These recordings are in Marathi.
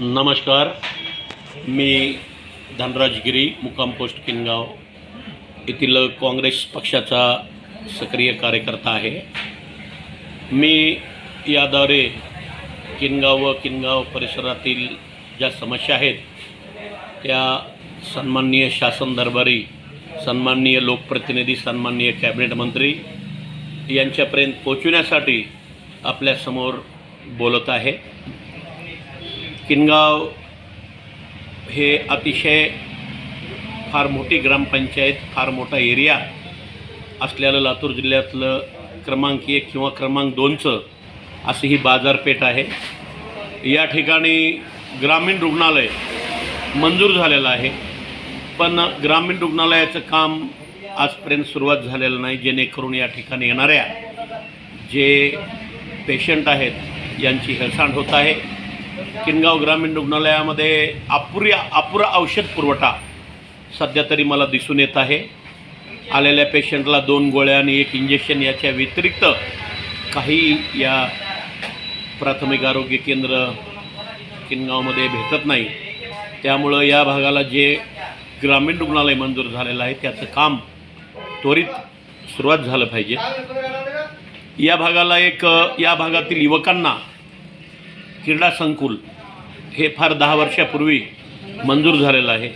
नमस्कार मी धनराज गिरी मुक्काम पोस्ट किनगाव. येथील काँग्रेस पक्षाचा सक्रिय कार्यकर्ता आहे. मी याद्वारे किनगाव व किनगाव परिसरातील ज्या समस्या आहेत त्या सन्माननीय शासन दरबारी सन्माननीय लोकप्रतिनिधी सन्माननीय कॅबिनेट मंत्री यांच्यापर्यंत पोचविण्यासाठी आपल्यासमोर बोलत आहे. किनगाव हे अतिशय फार मोठी ग्रामपंचायत फार मोठा एरिया असलेलं लातूर जिल्ह्यातलं क्रमांक एक किंवा क्रमांक दोनचं अशी ही बाजारपेठ आहे. या ठिकाणी ग्रामीण रुग्णालय मंजूर झालेलं आहे. पण ग्रामीण रुग्णालयाचं काम आजपर्यंत सुरुवात झालेलं नाही. जेणेकरून या ठिकाणी येणाऱ्या जे पेशंट आहेत यांची हेळसांड होत आहे. किनगाव ग्रामीण रुग्णालयामध्ये अपुऱ्या अपुरा औषध पुरवठा सध्या तरी मला दिसून येत आहे. आलेल्या पेशंटला दोन गोळ्या आणि एक इंजेक्शन याच्या व्यतिरिक्त काही या प्राथमिक आरोग्य केंद्र किनगावमध्ये भेटत नाही. त्यामुळं या भागाला जे ग्रामीण रुग्णालय मंजूर झालेलं आहे त्याचं काम त्वरित सुरुवात झालं पाहिजे. या भागाला एक या भागातील युवकांना क्रीडा संकुल हे फार दहा वर्षापूर्वी मंजूर झालेलं आहे.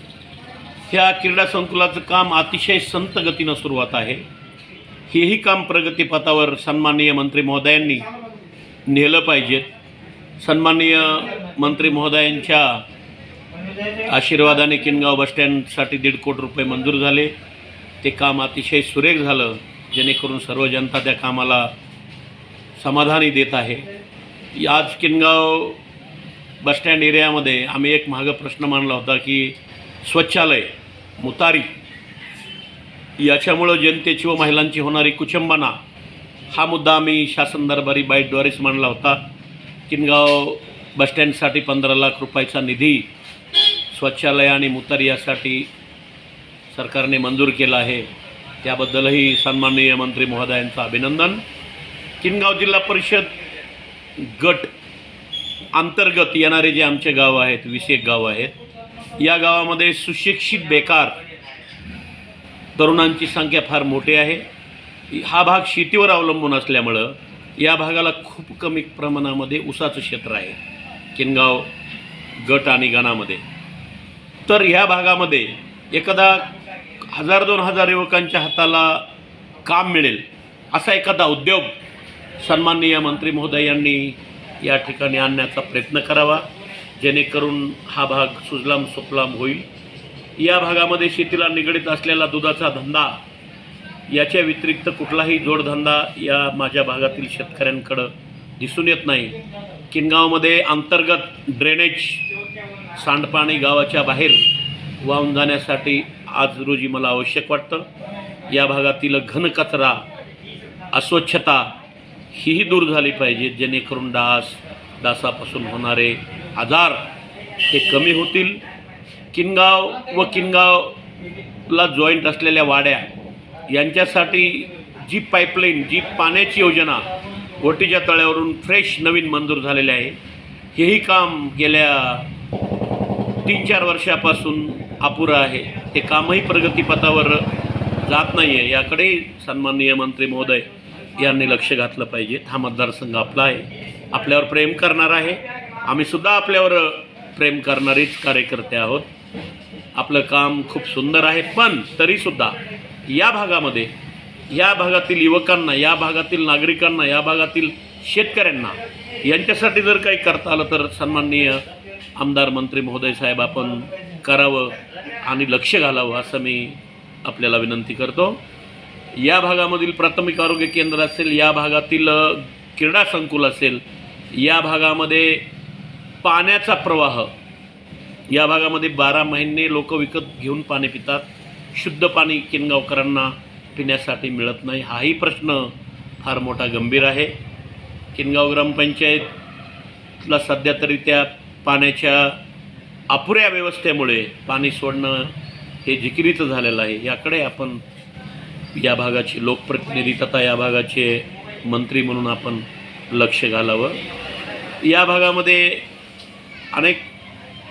ह्या क्रीडा संकुलाचं काम अतिशय संत गतीनं सुरुवात आहे. हेही काम प्रगतीपथावर सन्माननीय मंत्री महोदयांनी नेलं पाहिजेत सन्माननीय मंत्री महोदयांच्या आशीर्वादाने किनगाव बसस्टँडसाठी दीड कोटी रुपये मंजूर झाले. ते काम अतिशय सुरेख झालं जेणेकरून सर्व जनता त्या कामाला समाधानी देत आहे. आज किनगाव बसस्टँड एरियामध्ये आम्ही एक मागं प्रश्न मांडला होता की स्वच्छालय मुतारी याच्यामुळं जनतेची व महिलांची होणारी कुचंबना हा मुद्दा आम्ही शासन दरबारी बाईटद्वारेच मांडला होता. किनगाव बसस्टँडसाठी पंधरा लाख रुपयाचा निधी स्वच्छालय आणि मुतारी यासाठी सरकारने मंजूर केला आहे. त्याबद्दलही सन्माननीय मंत्री महोदयांचं अभिनंदन. किनगाव जिल्हा परिषद गट अंतर्गत येणारे जे आमचे गाव आहेत विशेष गाव आहेत या गावामध्ये सुशिक्षित बेकार तरुणांची संख्या फार मोठी आहे. हा भाग शेतीवर अवलंबून असल्यामुळं या भागाला खूप कमी प्रमाणामध्ये ऊसाचं क्षेत्र आहे. किनगाव गट आणि गणामध्ये. तर ह्या भागामध्ये एखादा हजार दोन हजार युवकांच्या हाताला काम मिळेल असा एखादा उद्योग सन्माननीय मंत्री महोदय यांनी या ठिकाणी आणण्याचा प्रयत्न करावा. जेणेकरून हा भाग सुजलाम सुफलाम होईल. या भागामध्ये शेतीला निगडीत असलेला दुधाचा धंदा याच्या व्यतिरिक्त कुठलाही जोडधंदा या माझ्या भागातील शेतकऱ्यांकडं दिसून येत नाही. किनगावमध्ये अंतर्गत ड्रेनेज सांडपाणी गावाच्या बाहेर वाहून जाण्यासाठी आज रोजी मला आवश्यक वाटतं. या भागातील घनकचरा अस्वच्छता हीही दूर झाली पाहिजे जेणेकरून डास डासापासून होणारे आजार हे कमी होतील. किनगाव व किनगावला जॉईंट असलेल्या वाड्या यांच्यासाठी जी पाईपलाईन जी पाण्याची योजना ओटीच्या तळ्यावरून फ्रेश नवीन मंजूर झालेले आहे. हेही काम गेल्या तीन चार वर्षापासून अपुरं आहे. हे कामही प्रगतीपथावर जात नाही आहे याकडे सन्माननीय मंत्री महोदय यांनी लक्ष घातलं पाहिजे. हा मतदारसंघ आपला आहे. आपल्यावर प्रेम करणार आहे. आम्ही सुद्धा आपल्यावर प्रेम करणारीच कार्यकर्ते आहोत. आपलं काम खूप सुंदर आहे पण तरीसुद्धा या भागामध्ये या भागातील युवकांना या भागातील नागरिकांना या भागातील शेतकऱ्यांना यांच्यासाठी जर काही करता आलं तर सन्माननीय आमदार मंत्री महोदय साहेब आपण करावं आणि लक्ष घालावं असं मी आपल्याला विनंती करतो. या भागामधील प्राथमिक आरोग्य केंद्र असेल या भागातील क्रीडा संकुल असेल या भागामध्ये पाण्याचा प्रवाह या भागामध्ये बारा महिने लोक विकत घेऊन पाणी पितात. शुद्ध पाणी किनगावकरांना पिण्यासाठी मिळत नाही. हाही प्रश्न फार मोठा गंभीर आहे. किनगाव ग्रामपंचायतला सध्या तरी त्या पाण्याच्या अपुऱ्या व्यवस्थेमुळे पाणी सोडणं हे जिकिरीचं झालेलं आहे. याकडे आपण या भागाची लोकप्रतिनिधी तथा या भागाचे मंत्री म्हणून आपण लक्ष घालावं. या भागामध्ये अनेक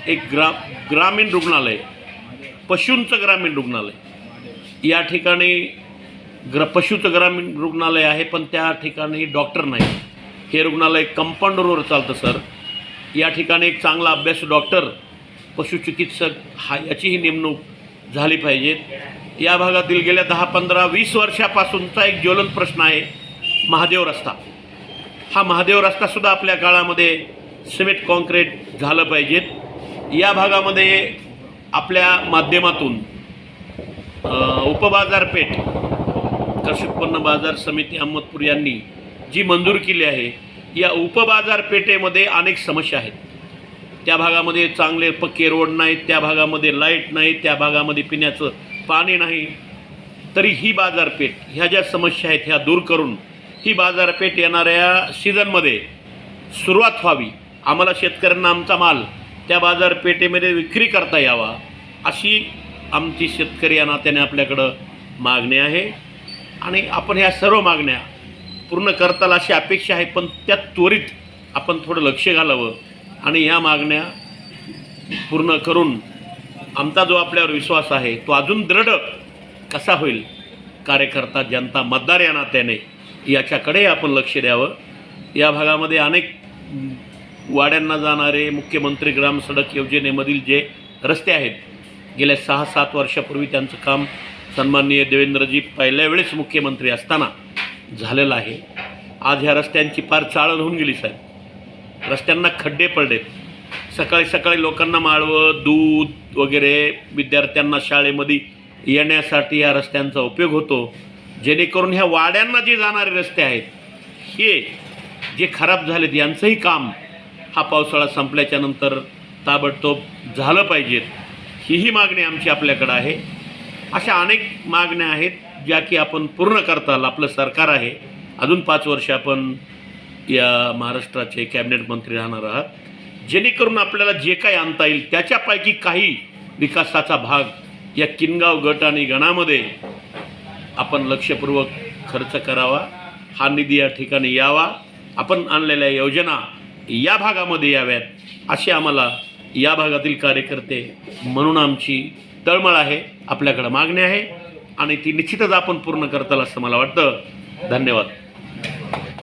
एक ग्रा ग्रामीण रुग्णालय पशूंचं ग्रामीण रुग्णालय. या ठिकाणी ग्र पशूचं ग्रामीण रुग्णालय आहे पण त्या ठिकाणी डॉक्टर नाही. हे रुग्णालय कंपाऊंडरवर चालतं सर. या ठिकाणी एक चांगला अभ्यास डॉक्टर पशुचिकित्सक हा याचीही नेमणूक झाली पाहिजे. या भागातील गेल्या दहा पंधरा वीस वर्षापासूनचा एक ज्वलन प्रश्न आहे महादेव रस्ता. हा महादेव रस्तासुद्धा आपल्या काळामध्ये सिमेंट कॉन्क्रीट झालं पाहिजेत. या भागामध्ये आपल्या माध्यमातून उपबाजारपेठ कृषी उत्पन्न बाजार समिती अहमदपूर यांनी जी मंजूर केली आहे या उपबाजारपेठेमध्ये अनेक समस्या आहेत. त्या भागामध्ये चांगले पक्के रोड नाहीत त्या भागामध्ये लाइट नाही त्या भागामध्ये पिण्याचं पाणी नाही तरी ही बाजारपेठ ह्या ज्या समस्या आहेत ह्या दूर करून ही बाजारपेठ येणाऱ्या सीझनमध्ये सुरुवात व्हावी. आम्हाला शेतकऱ्यांना आमचा माल त्या बाजारपेठेमध्ये विक्री करता यावा अशी आमची शेतकरी या नात्याने आपल्याकडं मागणी आहे. आणि आपण ह्या सर्व मागण्या पूर्ण करताला अशी अपेक्षा आहे पण त्या त्वरित आपण थोडं लक्ष घालावं आणि ह्या मागण्या पूर्ण करून आमचा जो आपल्यावर विश्वास आहे तो अजून दृढ कसा होईल? कार्यकर्ता जनता मतदार या नात्याने याच्याकडे आपण लक्ष द्यावं. या भागामध्ये अनेक वाड्यांना जाणारे मुख्यमंत्री ग्राम सडक योजनेमधील जे रस्ते आहेत गेल्या सहा सात वर्षापूर्वी त्यांचं काम सन्माननीय देवेंद्रजी पहिल्या वेळेस मुख्यमंत्री असताना झालेलं आहे. आज ह्या रस्त्यांची फार चाळण होऊन गेली साहेब. रस्त्यांना खड्डे पडलेत. सकाळी सकाळी लोकांना माळवं दूध वगैरे विद्यार्थ्यांना शाळेमध्ये येण्यासाठी या रस्त्यांचा उपयोग होतो. जेणेकरून ह्या वाड्यांना जे जाणारे रस्ते आहेत हे जे खराब झालेत यांचंही काम हा पावसाळा संपल्याच्या नंतर ताबडतोब झालं पाहिजेत हीही मागणी आमची आपल्याकडं आहे. अशा अनेक मागण्या आहेत ज्या की आपण पूर्ण करताल. आपलं सरकार आहे. अजून पाच वर्ष आपण या महाराष्ट्राचे कॅबिनेट मंत्री राहणार आहात. जेणेकरून आपल्याला जे काही आणता येईल त्याच्यापैकी काही विकासाचा भाग या किनगाव गट आणि गणामध्ये आपण लक्षपूर्वक खर्च करावा. हा निधी या ठिकाणी यावा. आपण आणलेल्या योजना या भागामध्ये याव्यात असे आम्हाला या भागातील कार्यकर्ते म्हणून आमची तळमळ आहे आपल्याकडं मागणी आहे आणि ती निश्चितच आपण पूर्ण करताल असं मला वाटतं. धन्यवाद.